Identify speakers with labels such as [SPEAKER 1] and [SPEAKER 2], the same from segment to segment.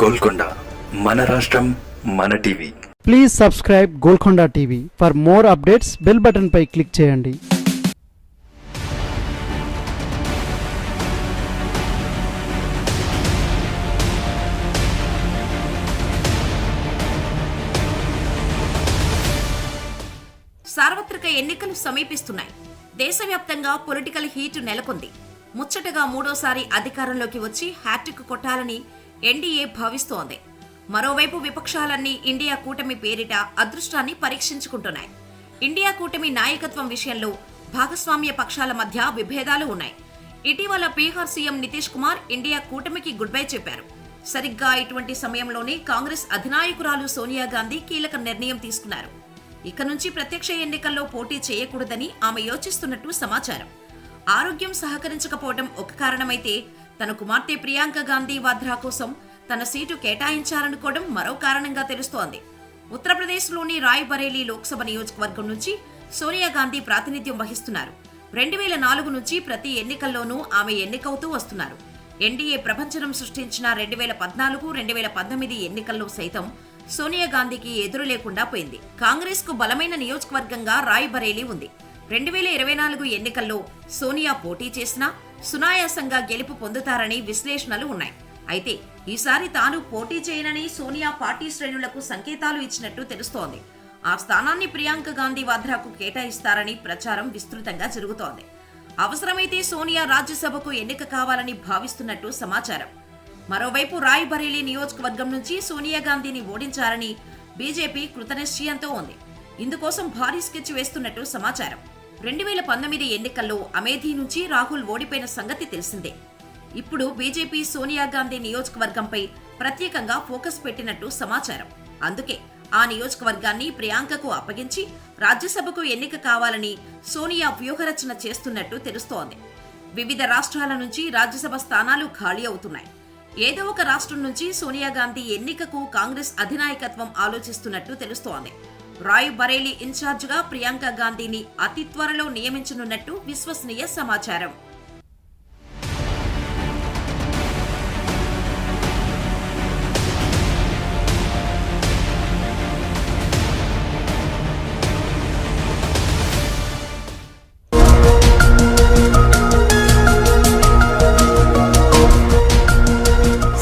[SPEAKER 1] గోల్కొండ మన రాష్ట్రం మన TV.
[SPEAKER 2] Please subscribe Golconda TV for more updates bell button pi click చేయండి.
[SPEAKER 3] సార్వత్రిక ఎన్నికలు సమీపిస్తున్నాయి. దేశవ్యాప్తంగా పొలిటికల్ హీట్ నెలకొంది. ముచ్చటగా మూడోసారి అధికారంలోకి వచ్చి హ్యాట్రిక్ కొట్టాలని ఎన్డీఏ భావిస్తోంది. మరోవైపు విపక్షాలన్నీ ఇండియా కూటమి పేరిట అదృష్టాన్ని పరీక్షించుకుంటున్నాయి. ఇండియా కూటమి నాయకత్వం విషయంలో భాగస్వామ్య పక్షాల మధ్య విభేదాలు ఉన్నాయి. ఇటీవల బీహార్ సీఎం నితీష్ కుమార్ ఇండియా కూటమికి గుడ్ బై చెప్పారు. సరిగ్గా ఇటువంటి సమయంలోనే కాంగ్రెస్ అధినాయకురాలు సోనియా గాంధీ కీలక నిర్ణయం తీసుకున్నారు. ఇక నుంచి ప్రత్యక్ష ఎన్నికల్లో పోటీ చేయకూడదని ఆమె యోచిస్తున్నట్టు సమాచారం. ఆరోగ్యం సహకరించకపోవడం ఒక కారణమైతే తన కుమార్తె ప్రియాంక గాంధీ వాద్రా కోసం తన సీటు కేటాయించాలనుకోవడం మరో కారణంగా తెలుస్తోంది. ఉత్తరప్రదేశ్లోని రాయ్బరేలీ లోక్సభ నియోజకవర్గం నుంచి సోనియా గాంధీ ప్రాతినిధ్యం వహిస్తున్నారు. రెండు వేల నాలుగు నుంచి ప్రతి ఎన్నికల్లోనూ ఆమె ఎన్నికవుతూ వస్తున్నారు. ఎన్డీఏ ప్రపంచనం సృష్టించిన రెండు వేల పద్నాలుగు రెండు వేల పంతొమ్మిది ఎన్నికల్లో సైతం సోనియా గాంధీకి ఎదురు లేకుండా పోయింది. కాంగ్రెస్కు బలమైన నియోజకవర్గంగా రాయ్బరేలీ ఉంది. రెండు వేల ఇరవై నాలుగు ఎన్నికల్లో సోనియా పోటీ చేసినా సునాయాసంగా గెలుపు పొందుతారని విశ్లేషణలు ఉన్నాయి. అయితే ఈసారి తాను పోటీ చేయనని సోనియా పార్టీ శ్రేణులకు సంకేతాలు ఇచ్చినట్టు తెలుస్తోంది. ఆ స్థానాన్ని ప్రియాంక గాంధీ వాద్రాకు కేటాయిస్తారని ప్రచారం విస్తృతంగా జరుగుతోంది. అవసరమైతే సోనియా రాజ్యసభకు ఎన్నిక కావాలని భావిస్తున్నట్టు సమాచారం. మరోవైపు రాయ్బరేలీ నియోజకవర్గం నుంచి సోనియా గాంధీని ఓడించారని బీజేపీ కృతనిశ్చయంతో ఉంది. ఇందుకోసం భారీ స్కెచ్ వేస్తున్నట్టు సమాచారం. రెండు వేల పంతొమ్మిది ఎన్నికల్లో అమేధి నుంచి రాహుల్ ఓడిపోయిన సంగతి తెలిసిందే. ఇప్పుడు బీజేపీ సోనియా గాంధీ నియోజకవర్గంపై ప్రత్యేకంగా ఫోకస్ పెట్టినట్టు సమాచారం. అందుకే ఆ నియోజకవర్గాన్ని ప్రియాంకకు అప్పగించి రాజ్యసభకు ఎన్నిక కావాలని సోనియా వ్యూహరచన చేస్తున్నట్టు తెలుస్తోంది. వివిధ రాష్ట్రాల నుంచి రాజ్యసభ స్థానాలు ఖాళీ అవుతున్నాయి. ఏదో ఒక రాష్ట్రం నుంచి సోనియా గాంధీ ఎన్నికకు కాంగ్రెస్ అధినాయకత్వం ఆలోచిస్తున్నట్టు తెలుస్తోంది. రాయ్ బరేలీ ఇన్ఛార్జిగా ప్రియాంక గాంధీని అతి త్వరలో నియమించనున్నట్టు విశ్వసనీయ సమాచారం.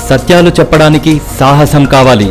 [SPEAKER 4] సత్యాలు చెప్పడానికి సాహసం కావాలి.